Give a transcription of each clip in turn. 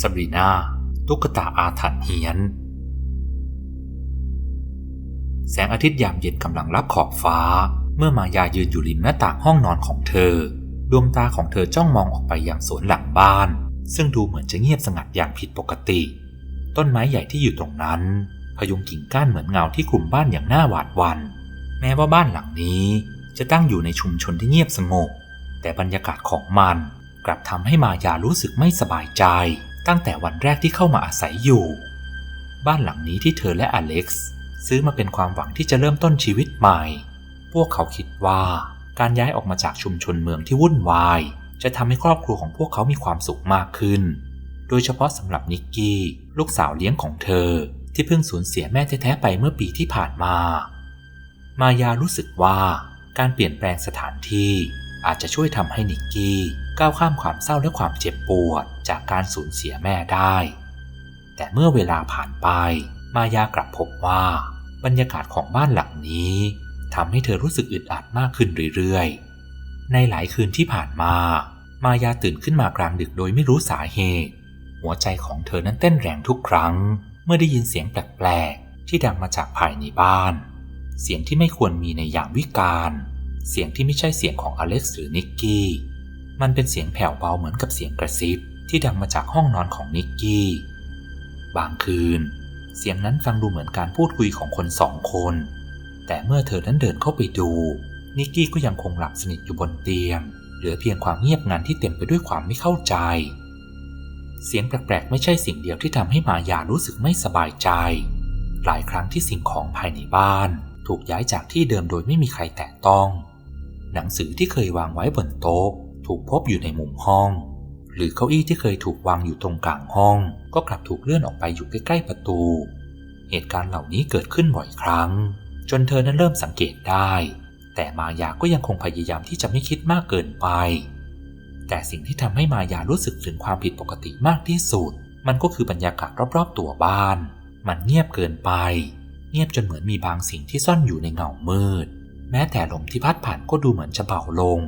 ซาบรีนาตุ๊กตาอาถรรพ์เฮียน แสงอาทิตย์ยามเย็นกำลังรับขอบฟ้า เมื่อมายายืนอยู่ริมหน้าต่างห้องนอนของเธอ ดวงตาของเธอจ้องมองออกไปยังสวนหลังบ้าน ซึ่งดูเหมือนจะเงียบสงัดอย่างผิดปกติ ต้นไม้ใหญ่ที่อยู่ตรงนั้น พยุงกิ่งก้านเหมือนเงาที่กลุ่มบ้านอย่างน่าหวาดหวั่นแม้ว่าบ้านหลังนี้จะตั้งอยู่ในชุมชนที่เงียบสงบ แต่บรรยากาศของมันกลับทำให้มายารู้สึกไม่สบายใจ ตั้งแต่วันแรกที่เข้ามาอาศัยอยู่ บ้านหลังนี้ที่เธอและอเล็กซ์ซื้อมาเป็นความหวังที่จะเริ่มต้นชีวิตใหม่ พวกเขาคิดว่าการย้ายออกมาจากชุมชนเมืองที่วุ่นวาย จะทำให้ครอบครัวของพวกเขามีความสุขมากขึ้น โดยเฉพาะสำหรับนิกกี้ ลูกสาวเลี้ยงของเธอ ที่เพิ่งสูญเสียแม่แท้ๆไปเมื่อปีที่ผ่านมา มายารู้สึกว่าการเปลี่ยนแปลงสถานที่ อาจจะช่วยทำให้นิกกี้ก้าวข้ามความเศร้าและความเจ็บปวดจากการสูญเสียแม่ได้ แต่เมื่อเวลาผ่านไป มายากลับพบว่า บรรยากาศของบ้านหลังนี้ทำให้เธอรู้สึกอึดอัดมากขึ้นเรื่อยๆ ในหลายคืนที่ผ่านมา มายาตื่นขึ้นมากลางดึกโดยไม่รู้สาเหตุ หัวใจของเธอนั้นเต้นแรงทุกครั้ง เมื่อได้ยินเสียงแปลกๆที่ดังมาจากภายในบ้าน เสียงที่ไม่ควรมีในยามวิกาล เสียงที่ไม่ใช่เสียงของอเล็กซ์หรือนิกกี้ มันเป็นเสียงแผ่วเบาเหมือนกับเสียงกระซิบที่ดังมาจากห้องนอนของนิกกี้ บางคืน เสียงนั้นฟังดูเหมือนการพูดคุยของคนสองคน แต่เมื่อเธอนั้นเดินเข้าไปดู นิกกี้ก็ยังคงหลับสนิทอยู่บนเตียง เหลือเพียงความเงียบงันที่เต็มไปด้วยความไม่เข้าใจ เสียงแปลกๆไม่ใช่สิ่งเดียวที่ทำให้มายารู้สึกไม่สบายใจ หลายครั้งที่สิ่งของภายในบ้าน ถูกย้ายจากที่เดิมโดยไม่มีใครแตะต้อง หนังสือที่เคยวางไว้บนโต๊ะ ถูกพบอยู่ในมุมห้อง หรือเก้าอี้ที่เคยถูกวางอยู่ตรงกลางห้อง ก็กลับถูกเลื่อนออกไปอยู่ใกล้ๆประตู เหตุการณ์เหล่านี้เกิดขึ้นบ่อยครั้ง จนเธอนั้นเริ่มสังเกตได้ แต่มายาก็ยังคงพยายามที่จะไม่คิดมากเกินไป แต่สิ่งที่ทำให้มายารู้สึกถึงความผิดปกติมากที่สุด มันก็คือบรรยากาศรอบๆตัวบ้าน มันเงียบเกินไป เงียบจนเหมือนมีบางสิ่งที่ซ่อนอยู่ในเงามืด แม้แต่ลมที่พัดผ่านก็ดูเหมือนจะเบาลง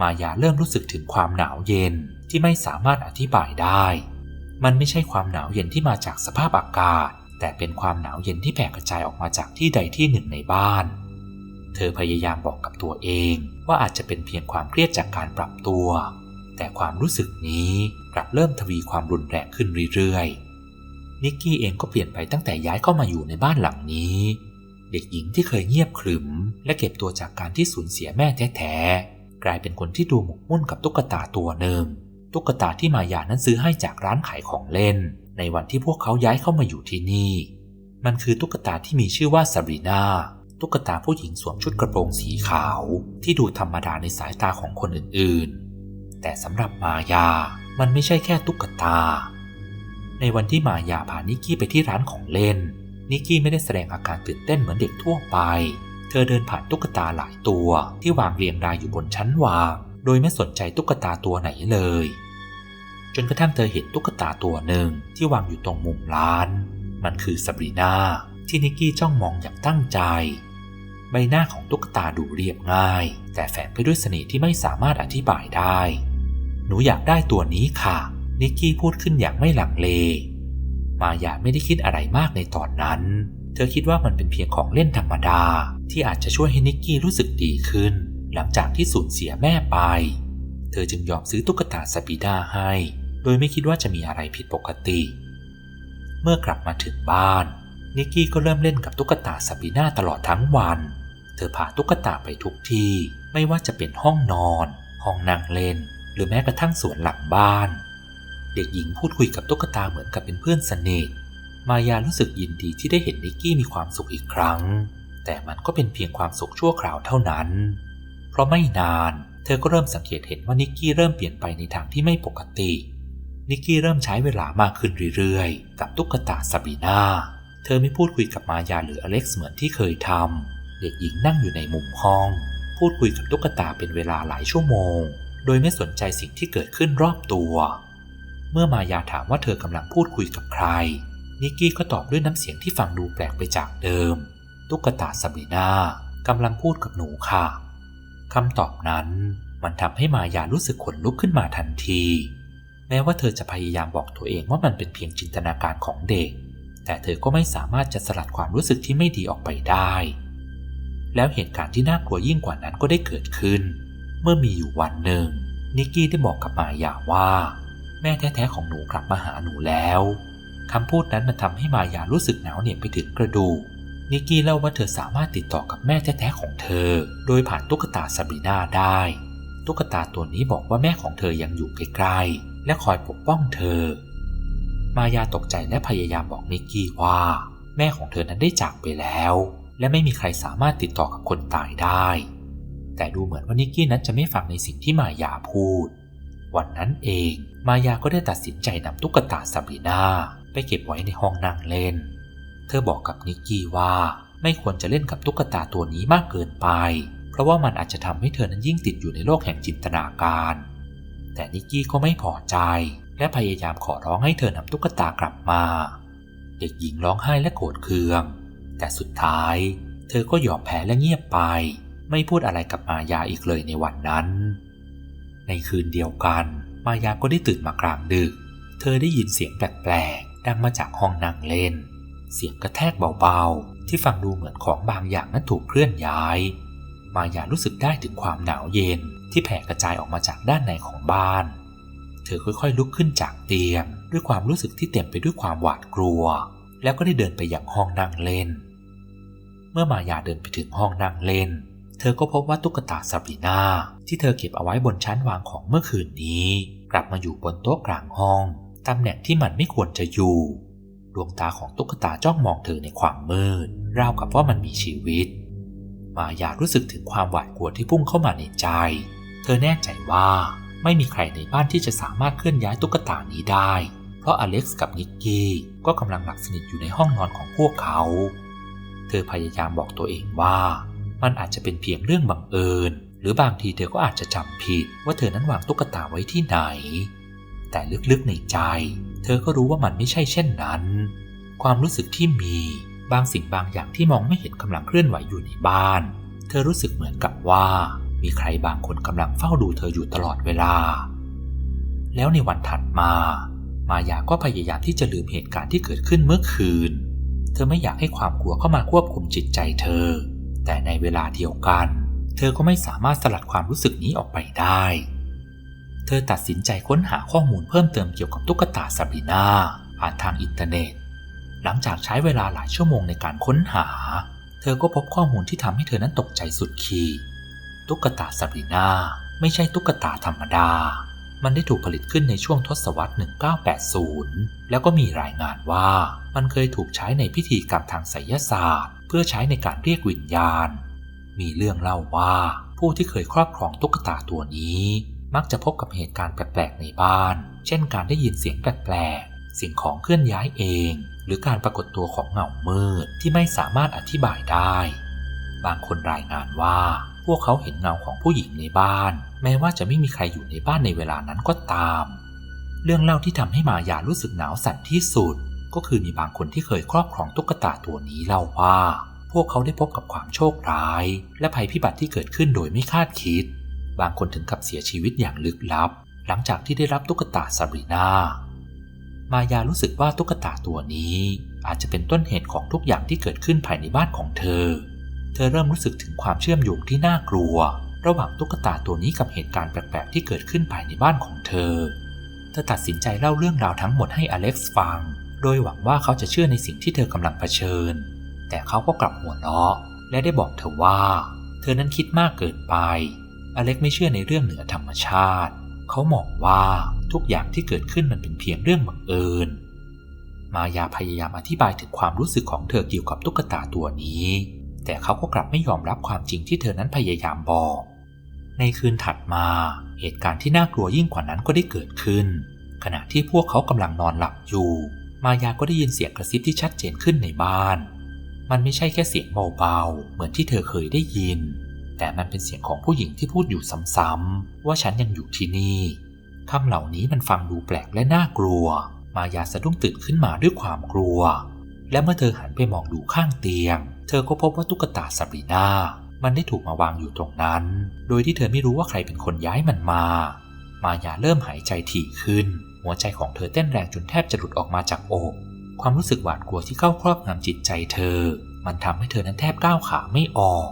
มายาเริ่มรู้สึกถึงความหนาวเย็นที่ไม่สามารถอธิบายได้ มันไม่ใช่ความหนาวเย็นที่มาจากสภาพอากาศ แต่เป็นความหนาวเย็นที่แผ่กระจายออกมาจากที่ใดที่หนึ่งในบ้าน เธอพยายามบอกกับตัวเองว่าอาจจะเป็นเพียงความเครียดจากการปรับตัว แต่ความรู้สึกนี้กลับเริ่มทวีความรุนแรงขึ้นเรื่อยๆ นิกกี้เองก็เปลี่ยนไปตั้งแต่ย้ายเข้ามาอยู่ในบ้านหลังนี้ เด็กหญิงที่เคยเงียบขรึม และเก็บตัวจากการที่สูญเสียแม่แท้ๆ กลายเป็นคนที่ดูหมกมุ่นกับตุ๊กตาตัวหนึ่ง ตุ๊กตาที่มายานั้นซื้อให้จากร้านขายของเล่น ในวันที่พวกเขาย้ายเข้ามาอยู่ที่นี่ มันคือตุ๊กตาที่มีชื่อว่าซาบรีนาตุ๊กตาผู้หญิงสวมชุดกระโปรงสีขาว ที่ดูธรรมดาในสายตาของคนอื่นๆ แต่สำหรับมายา มันไม่ใช่แค่ตุ๊กตา ในวันที่มายาพานิกกี้ไปที่ร้านของเล่น นิกกี้ไม่ได้แสดงอาการตื่นเต้นเหมือนเด็กทั่วไป เธอเดินผ่านตุ๊กตาหลายตัวที่วางเรียงรายอยู่บนชั้นวาง โดยไม่สนใจตุ๊กตาตัวไหนเลย จนกระทั่งเธอเห็นตุ๊กตาตัวหนึ่งที่วางอยู่ตรงมุมร้าน มันคือซาบรีนาที่นิกกี้จ้องมองอย่างตั้งใจ ใบหน้าของตุ๊กตาดูเรียบง่าย แต่แฝงไปด้วยเสน่ห์ที่ไม่สามารถอธิบายได้ หนูอยากได้ตัวนี้ค่ะ นิกกี้พูดขึ้นอย่างไม่หลังเล มายาไม่ได้คิดอะไรมากในตอนนั้น เธอคิดว่ามันเป็นเพียงของเล่นธรรมดา ที่อาจจะช่วยให้นิกกี้รู้สึกดีขึ้น หลังจากที่สูญเสียแม่ไป เธอจึงยอมซื้อตุ๊กตาสปีดาให้ โดยไม่คิดว่าจะมีอะไรผิดปกติ เมื่อกลับมาถึงบ้าน นิกกี้ก็เริ่มเล่นกับตุ๊กตาสปีนาตลอดทั้งวัน เธอพาตุ๊กตาไปทุกที่ ไม่ว่าจะเป็นห้องนอน ห้องนั่งเล่น หรือแม้กระทั่งสวนหลังบ้าน เด็กหญิงพูดคุยกับตุ๊กตาเหมือนกับเป็นเพื่อนสนิท มายารู้สึกยินดีที่ได้เห็นนิกกี้มีความสุขอีกครั้ง แต่มันก็เป็นเพียงความสุขชั่วคราวเท่านั้น เพราะไม่นานเธอก็เริ่มสังเกตเห็นว่านิกกี้เริ่มเปลี่ยนไปในทางที่ไม่ปกติ นิกกี้เริ่มใช้เวลามากขึ้นเรื่อยๆ กับตุ๊กตาซาบีนาเธอไม่พูดคุยกับมายาหรืออเล็กซ์เหมือนที่เคยทำ เด็กหญิงนั่งอยู่ในมุมห้อง พูดคุยกับตุ๊กตาเป็นเวลาหลายชั่วโมง โดยไม่สนใจสิ่งที่เกิดขึ้นรอบตัว เมื่อมายาถามว่าเธอกำลังพูดคุยกับใคร นิกกี้ก็ตอบด้วยน้ำเสียงที่ฟังดูแปลกไปจากเดิม ตุ๊กตาซาบีนากำลังพูดกับหนูค่ะคำตอบนั้นมันทำให้มายารู้สึกขนลุกขึ้นมาทันที แม้ว่าเธอจะพยายามบอกตัวเองว่ามันเป็นเพียงจินตนาการของเด็ก แต่เธอก็ไม่สามารถจะสลัดความรู้สึกที่ไม่ดีออกไปได้ แล้วเหตุการณ์ที่น่ากลัวยิ่งกว่านั้นก็ได้เกิดขึ้น เมื่อมีอยู่วันหนึ่งนิกกี้ได้บอกกับมายาว่า แม่แท้ๆของหนูกลับมาหาหนูแล้วคำพูดนั้นมันทำให้มายารู้สึกหนาวเหน็บไปถึงกระดูกนิกกี้เล่าว่าเธอสามารถติดต่อกับแม่แท้ๆของเธอ โดยผ่านตุ๊กตาซาบีนาได้ ตุ๊กตาตัวนี้บอกว่าแม่ของเธอยังอยู่ใกล้ๆและคอยปกป้องเธอ มายาตกใจและพยายามบอกนิกกี้ว่า แม่ของเธอนั้นได้จากไปแล้ว และไม่มีใครสามารถติดต่อกับคนตายได้ แต่ดูเหมือนว่านิกกี้นั้นจะไม่ฟังในสิ่งที่มายาพูด วันนั้นเอง มายาก็ได้ตัดสินใจนำตุ๊กตาซาบรีนาไปเก็บไว้ในห้องนั่งเล่น เธอบอกกับนิกกี้ว่าไม่ควรจะเล่นกับตุ๊กตาตัวนี้มากเกินไป เพราะว่ามันอาจจะทำให้เธอนั้นยิ่งติดอยู่ในโลกแห่งจินตนาการ แต่นิกกี้ก็ไม่พอใจ และพยายามขอร้องให้เธอนำตุ๊กตากลับมา เด็กหญิงร้องไห้และโกรธเคือง แต่สุดท้าย เธอก็ยอมแพ้และเงียบไป ไม่พูดอะไรกับมายาอีกเลยในวันนั้น ในคืนเดียวกัน มายาก็ได้ตื่นมากลางดึก เธอได้ยินเสียงแปลกๆ ดังมาจากห้องนั่งเล่น เสียงกระแทกเบาๆ ที่ฟังดูเหมือนของบางอย่างนั้นถูกเคลื่อนย้าย มายารู้สึกได้ถึงความหนาวเย็นที่แผ่กระจายออกมาจากด้านในของบ้าน เธอค่อยๆลุกขึ้นจากเตียง ด้วยความรู้สึกที่เต็มไปด้วยความหวาดกลัว แล้วก็ได้เดินไปยังห้องนั่งเล่น เมื่อมายาเดินไปถึงห้องนั่งเล่น เธอก็พบว่าตุ๊กตาซาบรีนาที่เธอเก็บเอาไว้บนชั้นวางของเมื่อคืนนี้ กลับมาอยู่บนโต๊ะกลางห้องตำแหน่งที่มันไม่ควรจะอยู่ ดวงตาของตุ๊กตาจ้องมองเธอในความมืด ราวกับว่ามันมีชีวิต มายารู้สึกถึงความหวาดกลัวที่พุ่งเข้ามาในใจ เธอแน่ใจว่าไม่มีใครในบ้านที่จะสามารถเคลื่อนย้ายตุ๊กตานี้ได้ เพราะอเล็กซ์กับนิกกี้ก็กำลังหลับสนิทอยู่ในห้องนอนของพวกเขา เธอพยายามบอกตัวเองว่า มันอาจจะเป็นเพียงเรื่องบังเอิญ หรือบางทีเธอก็อาจจะจำผิดว่าเธอนั้นวางตุ๊กตาไว้ที่ไหน แต่ลึกๆในใจ เธอก็รู้ว่ามันไม่ใช่เช่นนั้น ความรู้สึกที่มีบางสิ่งบางอย่างที่มองไม่เห็นกำลังเคลื่อนไหวอยู่ในบ้าน เธอรู้สึกเหมือนกับว่า มีใครบางคนกำลังเฝ้าดูเธออยู่ตลอดเวลา แล้วในวันถัดมา มายาก็พยายามที่จะลืมเหตุการณ์ที่เกิดขึ้นเมื่อคืน เธอไม่อยากให้ความกลัวเข้ามาควบคุมจิตใจเธอ แต่ในเวลาเดียวกัน เธอก็ไม่สามารถสลัดความรู้สึกนี้ออกไปได้ เธอตัดสินใจค้นหาข้อมูลเพิ่มเติมเกี่ยวกับตุ๊กตาซาบีนาผ่านทางอินเทอร์เน็ต หลังจากใช้เวลาหลายชั่วโมงในการค้นหา เธอก็พบข้อมูลที่ทำให้เธอนั้นตกใจสุดขีดตุ๊กตาซาบีนาไม่ใช่ตุ๊กตาธรรมดา มันได้ถูกผลิตขึ้นในช่วงทศวรรษ 1980 แล้วก็มีรายงานว่า มันเคยถูกใช้ในพิธีกรรมทางไสยศาสตร์ เพื่อใช้ในการเรียกวิญญาณ มีเรื่องเล่าว่า ผู้ที่เคยครอบครองตุ๊กตาตัวนี้ มักจะพบกับเหตุการณ์แปลกๆในบ้าน เช่นการได้ยินเสียงแปลกๆสิ่งของเคลื่อนย้ายเอง หรือการปรากฏตัวของเงามืดที่ไม่สามารถอธิบายได้ บางคนรายงานว่า วกเขาเห็นเงาของผู้หญิงในบ้าน แม้ว่าจะไม่มีใครอยู่ในบ้านในเวลานั้นก็ตาม เรื่องเล่าที่ทำให้มายารู้สึกหนาวสั่นที่สุด ก็คือมีบางคนที่เคยครอบครองตุ๊กตาตัวนี้เล่าว่า พวกเขาได้พบกับความโชคร้าย และภัยพิบัติที่เกิดขึ้นโดยไม่คาดคิด บางคนถึงกับเสียชีวิตอย่างลึกลับ หลังจากที่ได้รับตุ๊กตาซาบรีนามายารู้สึกว่าตุ๊กตาตัวนี้ อาจจะเป็นต้นเหตุของทุกอย่างที่เกิดขึ้นภายในบ้านของเธอ เธอเริ่มรู้สึกถึงความเชื่อมโยงที่น่ากลัว ระหว่างตุ๊กตาตัวนี้กับเหตุการณ์แปลกๆที่เกิดขึ้นภายในบ้านของเธอ เธอตัดสินใจเล่าเรื่องราวทั้งหมดให้อเล็กซ์ฟัง โดยหวังว่าเขาจะเชื่อในสิ่งที่เธอกำลังเผชิญ แต่เขาก็กลับหัวเราะและได้บอกเธอว่า เธอนั้นคิดมากเกินไป อเล็กไม่เชื่อในเรื่องเหนือธรรมชาติ เขามองว่าทุกอย่างที่เกิดขึ้นมันเป็นเพียงเรื่องบังเอิญ มายาพยายามอธิบายถึงความรู้สึกของเธอเกี่ยวกับตุ๊กตาตัวนี้ แต่เขาก็กลับไม่ยอมรับความจริงที่เธอนั้นพยายามบอก ในคืนถัดมา เหตุการณ์ที่น่ากลัวยิ่งกว่านั้นก็ได้เกิดขึ้น ขณะที่พวกเขากำลังนอนหลับอยู่ มายาก็ได้ยินเสียงกระซิบที่ชัดเจนขึ้นในบ้าน มันไม่ใช่แค่เสียงเบาๆ เหมือนที่เธอเคยได้ยิน แต่มันเป็นเสียงของผู้หญิงที่พูดอยู่ซ้ำๆว่าฉันยังอยู่ที่นี่คำเหล่านี้มันฟังดูแปลกและน่ากลัว มายาสะดุ้งตื่นขึ้นมาด้วยความกลัว และเมื่อเธอหันไปมองดูข้างเตียง เธอก็พบว่าตุ๊กตาซาบรีนามันได้ถูกมาวางอยู่ตรงนั้น โดยที่เธอไม่รู้ว่าใครเป็นคนย้ายมันมา มายาเริ่มหายใจถี่ขึ้น หัวใจของเธอเต้นแรงจนแทบจะหลุดออกมาจากอก ความรู้สึกหวาดกลัวที่เข้าครอบงำจิตใจเธอ มันทำให้เธอนั้นแทบก้าวขาไม่ออก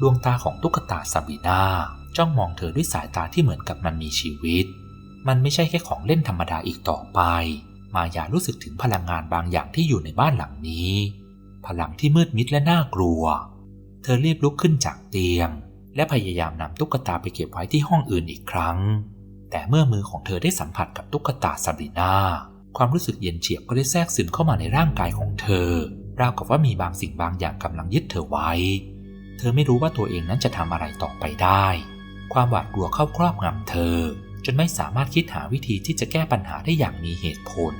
ดวงตาของตุ๊กตาซาบีนาจ้องมองเธอด้วยสายตาที่เหมือนกับมันมีชีวิต มันไม่ใช่แค่ของเล่นธรรมดาอีกต่อไป มายารู้สึกถึงพลังงานบางอย่างที่อยู่ในบ้านหลังนี้ พลังที่มืดมิดและน่ากลัว เธอรีบลุกขึ้นจากเตียง และพยายามนำตุ๊กตาไปเก็บไว้ที่ห้องอื่นอีกครั้ง แต่เมื่อมือของเธอได้สัมผัสกับตุ๊กตาซาบีนาความรู้สึกเย็นเฉียบก็ได้แทรกซึมเข้ามาในร่างกายของเธอ ราวกับว่ามีบางสิ่งบางอย่างกำลังยึดเธอไว้ เธอไม่รู้ว่าตัวเองนั้นจะทำอะไรต่อไปได้ ความหวาดกลัวเข้าครอบงำเธอ จนไม่สามารถคิดหาวิธีที่จะแก้ปัญหาได้อย่างมีเหตุผล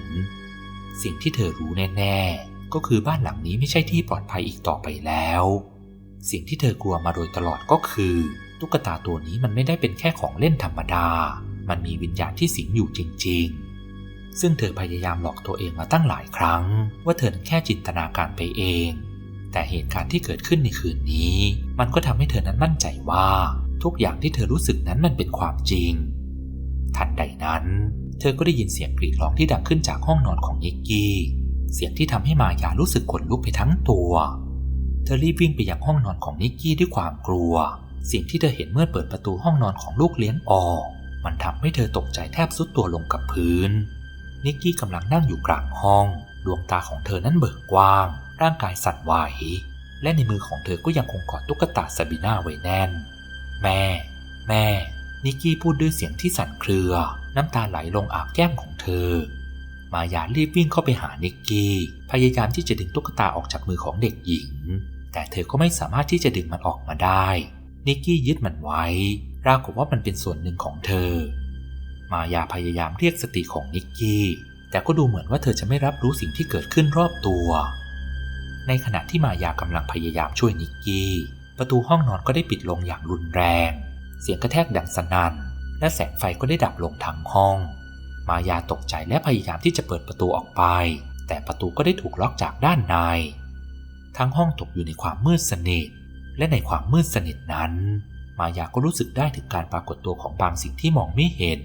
สิ่งที่เธอรู้แน่ ๆ ก็คือบ้านหลังนี้ไม่ใช่ที่ปลอดภัยอีกต่อไปแล้ว สิ่งที่เธอกลัวมาโดยตลอดก็คือ ตุ๊กตาตัวนี้มันไม่ได้เป็นแค่ของเล่นธรรมดา มันมีวิญญาณที่สิงอยู่จริง ๆ ซึ่งเธอพยายามหลอกตัวเองมาตั้งหลายครั้ง ว่าเธอแค่จินตนาการไปเอง แต่เหตุการณ์ที่เกิดขึ้นในคืนนี้ มันก็ทำให้เธอนั้นมั่นใจว่า ทุกอย่างที่เธอรู้สึกนั้นมันเป็นความจริง ทันใดนั้น เธอก็ได้ยินเสียงกรีดร้องที่ดังขึ้นจากห้องนอนของนิกกี้ เสียงที่ทำให้มายารู้สึกขนลุกไปทั้งตัว เธอรีบวิ่งไปยังห้องนอนของนิกกี้ด้วยความกลัว สิ่งที่เธอเห็นเมื่อเปิดประตูห้องนอนของลูกเลี้ยงออก มันทำให้เธอตกใจแทบสุดตัวลงกับพื้น นิกกี้กำลังนั่งอยู่กลางห้อง ดวงตาของเธอนั้นเบิกกว้าง ร่างกายสั่นไหว และในมือของเธอก็ยังคงกอดตุ๊กตาซาบีนาไว้แน่น แม่ แม่ นิกกี้พูดด้วยเสียงที่สั่นเครือ น้ำตาไหลลงอาบแก้มของเธอ มายารีบวิ่งเข้าไปหานิกกี้ พยายามที่จะดึงตุ๊กตาออกจากมือของเด็กหญิง แต่เธอก็ไม่สามารถที่จะดึงมันออกมาได้ นิกกี้ยึดมันไว้ราวกับว่ามันเป็นส่วนหนึ่งของเธอ มายาพยายามเรียกสติของนิกกี้ แต่ก็ดูเหมือนว่าเธอจะไม่รับรู้สิ่งที่เกิดขึ้นรอบตัว ในขณะที่มายากำลังพยายามช่วยนิกกี้ ประตูห้องนอนก็ได้ปิดลงอย่างรุนแรง เสียงกระแทกดังสนั่นและแสงไฟก็ได้ดับลงทั้งห้อง มายาตกใจและพยายามที่จะเปิดประตูออกไป แต่ประตูก็ได้ถูกล็อกจากด้านใน ทั้งห้องตกอยู่ในความมืดสนิท และในความมืดสนิทนั้น มายาก็รู้สึกได้ถึงการปรากฏตัวของบางสิ่งที่มองไม่เห็น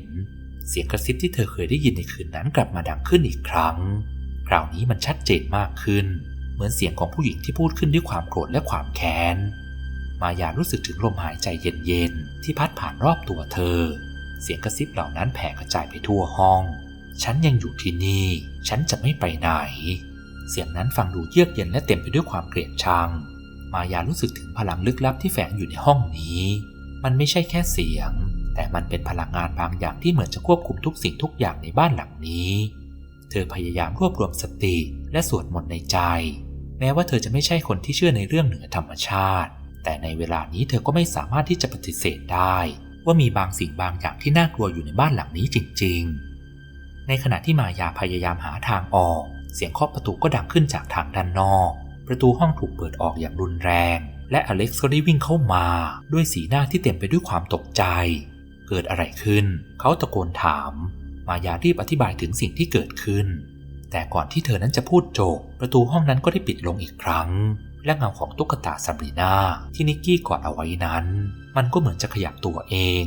เสียงกระซิบที่เธอเคยได้ยินในคืนนั้นกลับมาดังขึ้นอีกครั้ง คราวนี้มันชัดเจนมากขึ้น เหมือนเสียงของผู้หญิงที่พูดขึ้นด้วยความโกรธและความแค้น มายารู้สึกถึงลมหายใจเย็นๆที่พัดผ่านรอบตัวเธอ เสียงกระซิบเหล่านั้นแผ่กระจายไปทั่วห้อง ฉันยังอยู่ที่นี่ ฉันจะไม่ไปไหน เสียงนั้นฟังดูเยือกเย็นและเต็มไปด้วยความเกลียดชัง มายารู้สึกถึงพลังลึกลับที่แฝงอยู่ในห้องนี้ มันไม่ใช่แค่เสียง แต่มันเป็นพลังงานบางอย่างที่เหมือนจะควบคุมทุกสิ่งทุกอย่างในบ้านหลังนี้ เธอพยายามรวบรวมสติและสวดมนต์ในใจ แม้ว่าเธอจะไม่ใช่คนที่เชื่อในเรื่องเหนือธรรมชาติ แต่ในเวลานี้เธอก็ไม่สามารถที่จะปฏิเสธได้ ว่ามีบางสิ่งบางอย่างที่น่ากลัวอยู่ในบ้านหลังนี้จริงๆ ในขณะที่มายาพยายามหาทางออก เสียงเคาะประตูก็ดังขึ้นจากทางด้านนอก ประตูห้องถูกเปิดออกอย่างรุนแรง และอเล็กซ์ก็ได้วิ่งเข้ามาด้วยสีหน้าที่เต็มไปด้วยความตกใจ เกิดอะไรขึ้น เขาตะโกนถาม มายารีบอธิบายถึงสิ่งที่เกิดขึ้น แต่ก่อนที่เธอนั้นจะพูดจบ ประตูห้องนั้นก็ได้ปิดลงอีกครั้ง และเงาของตุ๊กตาซาบรีนาที่นิกกี้กอดเอาไว้นั้น มันก็เหมือนจะขยับตัวเอง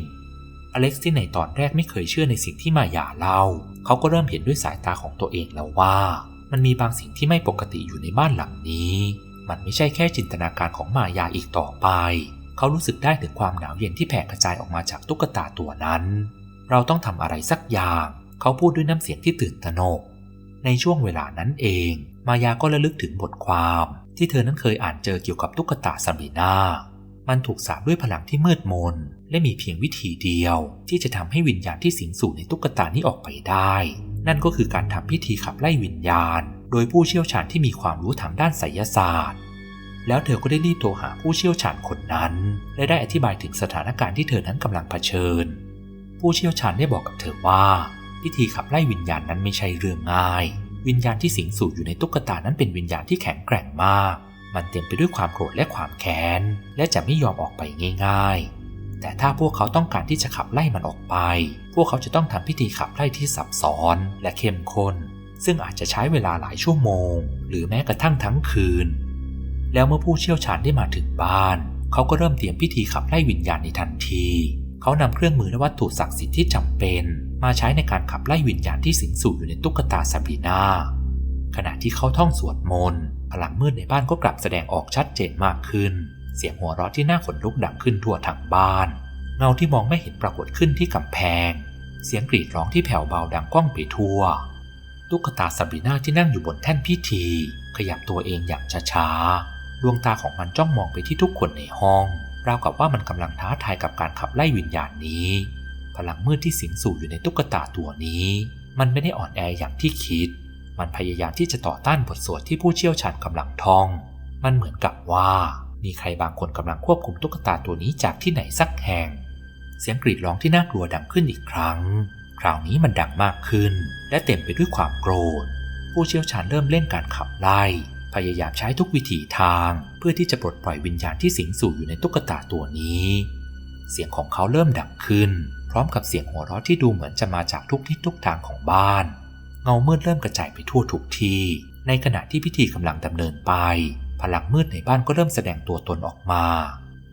อเล็กซ์ที่ในตอนแรกไม่เคยเชื่อในสิ่งที่มายาเล่า เขาก็เริ่มเห็นด้วยสายตาของตัวเองแล้วว่า มันมีบางสิ่งที่ไม่ปกติอยู่ในบ้านหลังนี้ มันไม่ใช่แค่จินตนาการของมายาอีกต่อไป เขารู้สึกได้ถึงความหนาวเย็นที่แผ่กระจายออกมาจากตุ๊กตาตัวนั้น เราต้องทำอะไรสักอย่าง เขาพูดด้วยน้ำเสียงที่ตื่นตระหนกในช่วงเวลานั้นเอง มายาก็ระลึกถึงบทความ ที่เธอนั้นเคยอ่านเจอเกี่ยวกับตุ๊กตาซาบีนามันถูกสาบด้วยพลังที่มืดมน และมีเพียงวิธีเดียว ที่จะทำให้วิญญาณที่สิงสู่ในตุ๊กตานี้ออกไปได้ นั่นก็คือการทำพิธีขับไล่วิญญาณ โดยผู้เชี่ยวชาญที่มีความรู้ทางด้านไสยศาสตร์ แล้วเธอก็ได้รีบโทรหาผู้เชี่ยวชาญคนนั้น และได้อธิบายถึงสถานการณ์ที่เธอนั้นกำลังเผชิญ ผู้เชี่ยวชาญได้บอกกับเธอว่า พิธีขับไล่วิญญาณนั้นไม่ใช่เรื่องง่าย วิญญาณที่สิงสู่อยู่ในตุ๊กตานั้นเป็นวิญญาณที่แข็งแกร่งมาก มันเต็มไปด้วยความโกรธและความแค้น และจะไม่ยอมออกไปง่าย ๆ แต่ถ้าพวกเขาต้องการที่จะขับไล่มันออกไป พวกเขาจะต้องทำพิธีขับไล่ที่ซับซ้อนและเข้มข้น ซึ่งอาจจะใช้เวลาหลายชั่วโมง หรือแม้กระทั่งทั้งคืน แล้วเมื่อผู้เชี่ยวชาญได้มาถึงบ้าน เขาก็เริ่มเตรียมพิธีขับไล่วิญญาณในทันที เขานำเครื่องมือและวัตถุศักดิ์สิทธิ์ที่จำเป็น มาใช้ในการขับไล่วิญญาณที่สิงสู่อยู่ในตุ๊กตาซาบีนาขณะที่เขาท่องสวดมนต์พลังมืดในบ้านก็กลับแสดงออกชัดเจนมากขึ้น เสียงหัวเราะที่น่าขนลุกดังขึ้นทั่วทั้งบ้าน เงาที่มองไม่เห็นปรากฏขึ้นที่กำแพง เสียงกรีดร้องที่แผ่วเบาดังก้องไปทั่ว ตุ๊กตาซาบีนาที่นั่งอยู่บนแท่นพิธี ขยับตัวเองอย่างช้าๆ ดวงตาของมันจ้องมองไปที่ทุกคนในห้องราวกับว่ามันกำลังท้าทายกับการขับไล่วิญญาณนี้ พลังมืดที่สิงสู่อยู่ในตุ๊กตาตัวนี้ มันไม่ได้อ่อนแออย่างที่คิด มันพยายามที่จะต่อต้านบทสวดที่ผู้เชี่ยวชาญกำลังท่อง มันเหมือนกับว่า มีใครบางคนกำลังควบคุมตุ๊กตาตัวนี้จากที่ไหนสักแห่ง เสียงกรีดร้องที่น่ากลัวดังขึ้นอีกครั้ง คราวนี้มันดังมากขึ้น และเต็มไปด้วยความโกรธ ผู้เชี่ยวชาญเริ่มเล่นการขับไล่ พยายามใช้ทุกวิถีทาง เพื่อที่จะปลดปล่อยวิญญาณที่สิงสู่อยู่ในตุ๊กตาตัวนี้ เสียงของเขาเริ่มดังขึ้น พร้อมกับเสียงหัวเราะที่ดูเหมือนจะมาจากทุกทิศทุกทางของบ้าน เงามืดเริ่มกระจายไปทั่วทุกที่ในขณะที่พิธีกำลังดำเนินไป พลังมืดในบ้านก็เริ่มแสดงตัวตนออกมา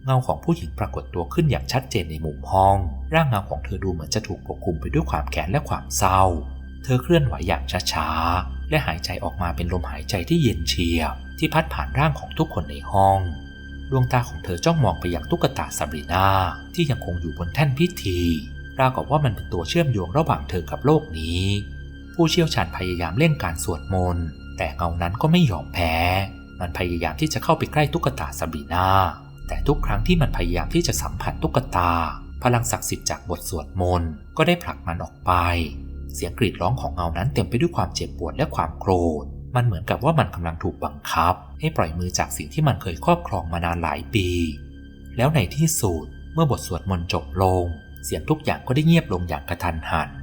เงาของผู้หญิงปรากฏตัวขึ้นอย่างชัดเจนในมุมห้อง ร่างเงาของเธอดูเหมือนจะถูกปกคลุมไปด้วยความแค้นและความเศร้า เธอเคลื่อนไหวอย่างช้าๆและหายใจออกมาเป็นลมหายใจที่เย็นเฉียบที่พัดผ่านร่างของทุกคนในห้อง ดวงตาของเธอจ้องมองไปยังตุ๊กตาซาบรีนาที่ยังคงอยู่บนแท่นพิธีราวกับว่ามันเป็นตัวเชื่อมโยงระหว่างเธอกับโลกนี้ ผู้เชี่ยวชาญพยายามเล่นการสวดมนต์แต่เงานั้นก็ไม่ยอมแพ้ มันพยายามที่จะเข้าไปใกล้ตุ๊กตาซาบรีนาแต่ทุกครั้งที่มันพยายามที่จะสัมผัสตุ๊กตา พลังศักดิ์สิทธิ์จากบทสวดมนต์ก็ได้ผลักมันออกไป เสียงกรีดร้องของเงานั้นเต็มไปด้วยความเจ็บปวดและความโกรธ มันเหมือนกับว่ามันกำลังถูกบังคับ ให้ปล่อยมือจากสิ่งที่มันเคยครอบครองมานานหลายปี แล้วในที่สุดเมื่อบทสวดมนต์จบลง เสียงทุกอย่างก็ได้เงียบลงอย่างกระทันหัน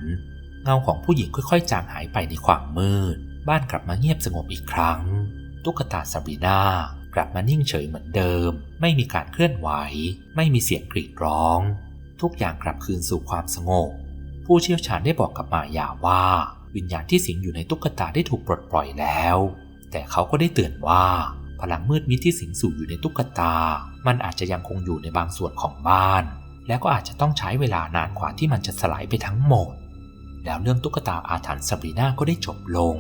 เงาของผู้หญิงค่อยๆ จางหายไปในความมืด บ้านกลับมาเงียบสงบอีกครั้ง ตุ๊กตาซาบีนากลับมานิ่งเฉยเหมือนเดิม ไม่มีการเคลื่อนไหว ไม่มีเสียงกรีดร้อง ทุกอย่างกลับคืนสู่ความสงบ ผู้เชี่ยวชาญได้บอกกับมายาว่า วิญญาณที่สิงอยู่ในตุ๊กตาได้ถูกปลดปล่อยแล้ว แต่เขาก็ได้เตือนว่า พลังมืดมิดที่สิงสู่อยู่ในตุ๊กตา มันอาจจะยังคงอยู่ในบางส่วนของบ้าน แล้วก็อาจจะต้องใช้เวลานานกว่าที่มันจะสลายไปทั้งหมด แล้วเรื่องตุ๊กตาอาถรรพ์ซาบรีนาก็ได้จบลง